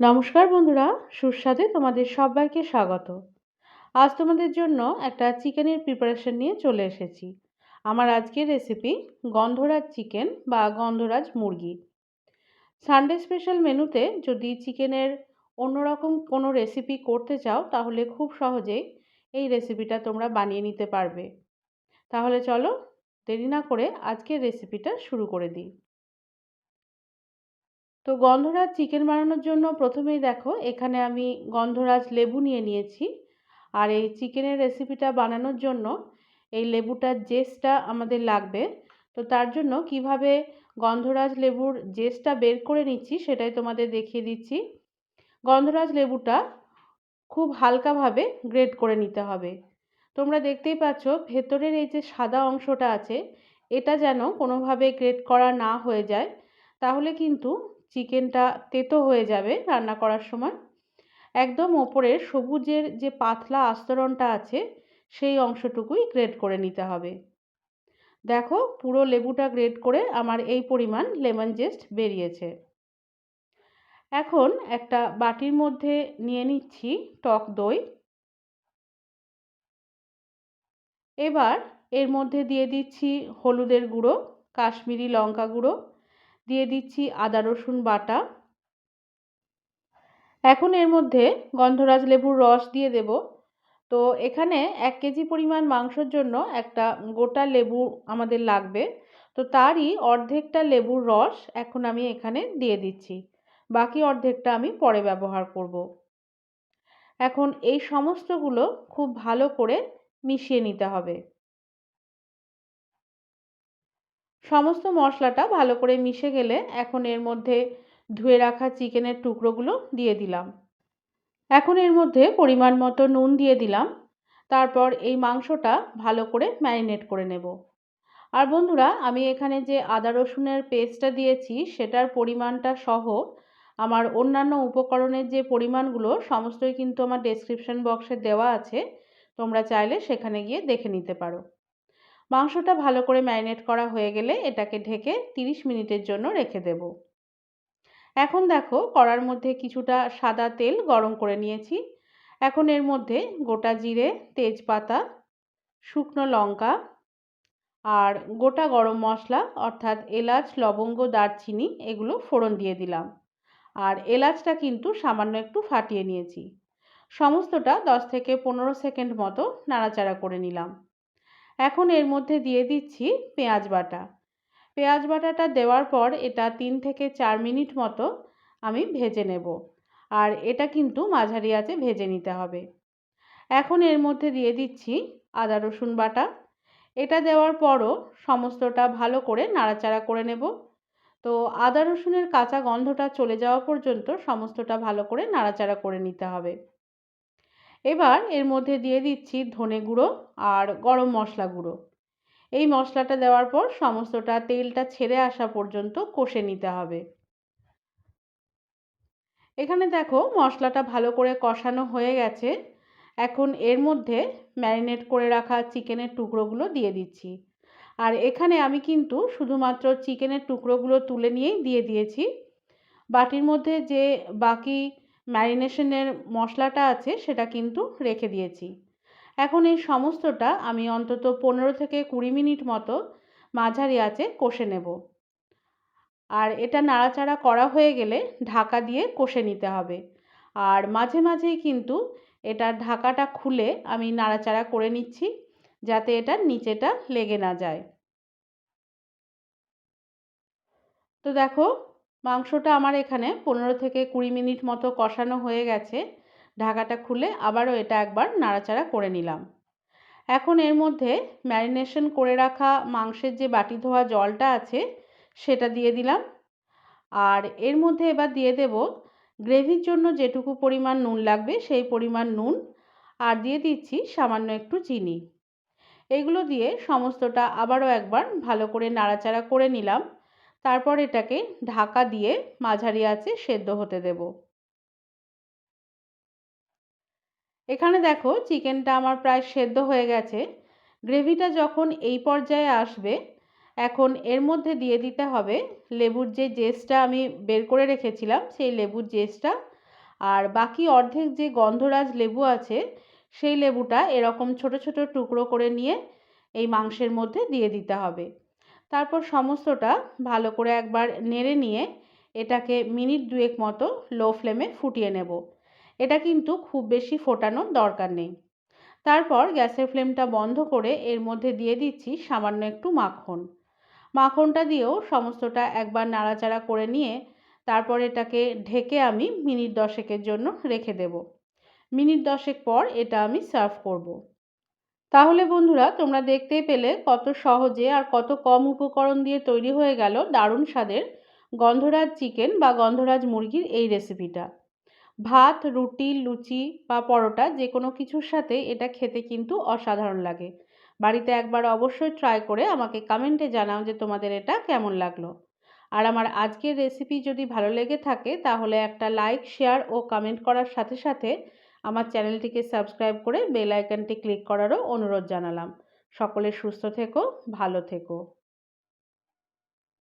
নমস্কার বন্ধুরা, সুস্বাদে তোমাদের সবাইকে স্বাগত। আজ তোমাদের জন্য একটা চিকেনের প্রিপারেশন নিয়ে চলে এসেছি। আমার আজকের রেসিপি গন্ধরাজ চিকেন বা গন্ধরাজ মুরগি। সানডে স্পেশাল মেনুতে যদি চিকেনের অন্যরকম কোনো রেসিপি করতে চাও, তাহলে খুব সহজেই এই রেসিপিটা তোমরা বানিয়ে নিতে পারবে। তাহলে চলো দেরি না করে আজকের রেসিপিটা শুরু করে দিই। তো গন্ধরাজ চিকেন বানানোর জন্য প্রথমেই দেখো, এখানে আমি গন্ধরাজ লেবু নিয়ে নিয়েছি। আর এই চিকেনের রেসিপিটা বানানোর জন্য এই লেবুটার জেসটা আমাদের লাগবে। তো তার জন্য কীভাবে গন্ধরাজ লেবুর জেসটা বের করে নিচ্ছি সেটাই তোমাদের দেখিয়ে দিচ্ছি। গন্ধরাজ লেবুটা খুব হালকাভাবে গ্রেড করে নিতে হবে। তোমরা দেখতেই পাচ্ছ ভেতরের এই যে সাদা অংশটা আছে, এটা যেন কোনোভাবে গ্রেড করা না হয়ে যায়। তাহলে কিন্তু চিকেনটা তেতো হয়ে যাবে রান্না করার সময়। একদম ওপরের সবুজের যে পাতলা আস্তরণটা আছে, সেই অংশটুকুই গ্রেড করে নিতে হবে। দেখো পুরো লেবুটা গ্রেড করে আমার এই পরিমাণ লেমন জেস্ট বেরিয়েছে। এখন একটা বাটির মধ্যে নিয়ে নিচ্ছি টক দই। এবার এর মধ্যে দিয়ে দিচ্ছি হলুদের গুঁড়ো, কাশ্মীরি লঙ্কা গুঁড়ো দিয়ে দিচ্ছি আদা, রসুন বাটা। এখন এর মধ্যে গন্ধরাজ লেবুর রস দিয়ে দেব। তো এখানে এক কেজি পরিমাণ মাংসর জন্য একটা গোটা লেবু আমাদের লাগবে। তো তারই অর্ধেকটা লেবুর রস এখন আমি এখানে দিয়ে দিচ্ছি। বাকি অর্ধেকটা আমি পরে ব্যবহার করব। এখন এই সমস্তগুলো খুব ভালো করে মিশিয়ে নিতে হবে। সমস্ত মশলাটা ভালো করে মিশে গেলে এখন এর মধ্যে ধুয়ে রাখা চিকেনের টুকরোগুলো দিয়ে দিলাম। এখন এর মধ্যে পরিমাণ মতো নুন দিয়ে দিলাম। তারপর এই মাংসটা ভালো করে ম্যারিনেট করে নেব। আর বন্ধুরা, আমি এখানে যে আদা রসুনের পেস্টটা দিয়েছি, সেটার পরিমাণটা সহ আমার অন্যান্য উপকরণের যে পরিমাণগুলো, সমস্তই কিন্তু আমার ডেসক্রিপশন বক্সে দেওয়া আছে। তোমরা চাইলে সেখানে গিয়ে দেখে নিতে পারো। মাংসটা ভালো করে ম্যারিনেট করা হয়ে গেলে এটাকে ঢেকে 30 মিনিটের জন্য রেখে দেব। এখন দেখো কড়ার মধ্যে কিছুটা সাদা তেল গরম করে নিয়েছি। এখন এর মধ্যে গোটা জিরে, তেজপাতা, শুকনো লঙ্কা আর গোটা গরম মশলা অর্থাৎ এলাচ, লবঙ্গ, দারচিনি এগুলো ফোড়ন দিয়ে দিলাম। আর এলাচটা কিন্তু সামান্য একটু ফাটিয়ে নিয়েছি। সমস্তটা 10 থেকে পনেরো সেকেন্ড মতো নাড়াচাড়া করে নিলাম। এখন এর মধ্যে দিয়ে দিচ্ছি পেঁয়াজ বাটা। পেঁয়াজ বাটাটা দেওয়ার পর এটা তিন থেকে চার মিনিট মতো আমি ভেজে নেব। আর এটা কিন্তু মাঝারি আছে ভেজে নিতে হবে। এখন এর মধ্যে দিয়ে দিচ্ছি আদা রসুন বাটা। এটা দেওয়ার পরও সমস্তটা ভালো করে নাড়াচাড়া করে নেব। তো আদা রসুনের কাঁচা গন্ধটা চলে যাওয়া পর্যন্ত সমস্তটা ভালো করে নাড়াচাড়া করে নিতে হবে। এবার এর মধ্যে দিয়ে দিচ্ছি ধনে গুঁড়ো আর গরম মশলা গুঁড়ো। এই মশলাটা দেওয়ার পর সমস্তটা তেলটা ছেড়ে আসা পর্যন্ত কষে নিতে হবে। এখানে দেখো মশলাটা ভালো করে কষানো হয়ে গেছে। এখন এর মধ্যে ম্যারিনেট করে রাখা চিকেনের টুকরোগুলো দিয়ে দিচ্ছি। আর এখানে আমি কিন্তু শুধুমাত্র চিকেনের টুকরোগুলো তুলে নিয়েই দিয়ে দিয়েছি। বাটির মধ্যে যে বাকি ম্যারিনেশনের মশলাটা আছে, সেটা কিন্তু রেখে দিয়েছি। এখন এই সমস্তটা আমি অন্তত পনেরো থেকে কুড়ি মিনিট মতো মাঝারি আছে কষে নেব। আর এটা নাড়াচাড়া করা হয়ে গেলে ঢাকা দিয়ে কষে নিতে হবে। আর মাঝে মাঝেই কিন্তু এটার ঢাকাটা খুলে আমি নাড়াচাড়া করে নিচ্ছি, যাতে এটা নিচেটা লেগে না যায়। তো দেখো মাংসটা আমার এখানে পনেরো থেকে কুড়ি মিনিট মতো কষানো হয়ে গেছে। ঢাকাটা খুলে আবারও এটা একবার নাড়াচাড়া করে নিলাম। এখন এর মধ্যে ম্যারিনেশন করে রাখা মাংসের যে বাটি ধোয়া জলটা আছে, সেটা দিয়ে দিলাম। আর এর মধ্যে এবার দিয়ে দেব গ্রেভির জন্য যেটুকু পরিমাণ নুন লাগবে, সেই পরিমাণ নুন। আর দিয়ে দিচ্ছি সামান্য একটু চিনি। এগুলো দিয়ে সমস্তটা আবারও একবার ভালো করে নাড়াচাড়া করে নিলাম। তারপর এটাকে ঢাকা দিয়ে মাঝারি আছে সেদ্ধ হতে দেব। এখানে দেখো চিকেনটা আমার প্রায় সেদ্ধ হয়ে গেছে। গ্রেভিটা যখন এই পর্যায়ে আসবে, এখন এর মধ্যে দিয়ে দিতে হবে লেবুর যে জেসটা আমি বের করে রেখেছিলাম, সেই লেবুর জেসটা আর বাকি অর্ধেক যে গন্ধরাজ লেবু আছে, সেই লেবুটা এরকম ছোট ছোট টুকরো করে নিয়ে এই মাংসের মধ্যে দিয়ে দিতে হবে। তারপর সমস্তটা ভালো করে একবার নেড়ে নিয়ে এটাকে মিনিট দুয়েক মতো লো ফ্লেমে ফুটিয়ে নেব। এটা কিন্তু খুব বেশি ফোটানোর দরকার নেই। তারপর গ্যাসের ফ্লেমটা বন্ধ করে এর মধ্যে দিয়ে দিচ্ছি সামান্য একটু মাখন। মাখনটা দিয়েও সমস্তটা একবার নাড়াচাড়া করে নিয়ে তারপর এটাকে ঢেকে আমি মিনিট দশেকের জন্য রেখে দেব। মিনিট দশেক পর এটা আমি সার্ভ করব। তাহলে বন্ধুরা, তোমরা দেখতেই পেলে কত সহজে আর কত কম উপকরণ দিয়ে তৈরি হয়ে গেল দারুণ স্বাদের গন্ধরাজ চিকেন বা গন্ধরাজ মুরগির এই রেসিপিটা। ভাত, রুটি, লুচি বা পরোটা যে কোনো কিছুর সাথে এটা খেতে কিন্তু অসাধারণ লাগে। বাড়িতে একবার অবশ্যই ট্রাই করে আমাকে কমেন্টে জানাও যে তোমাদের এটা কেমন লাগল। আর আমার আজকের রেসিপি যদি ভালো লেগে থাকে তাহলে একটা লাইক শেয়ার ও কমেন্ট করার সাথে সাথে আমার চ্যানেলটিকে সাবস্ক্রাইব করে বেল আইকনটি ক্লিক করারও অনুরোধ জানালাম। সকলে সুস্থ থেকো, ভালো থেকো।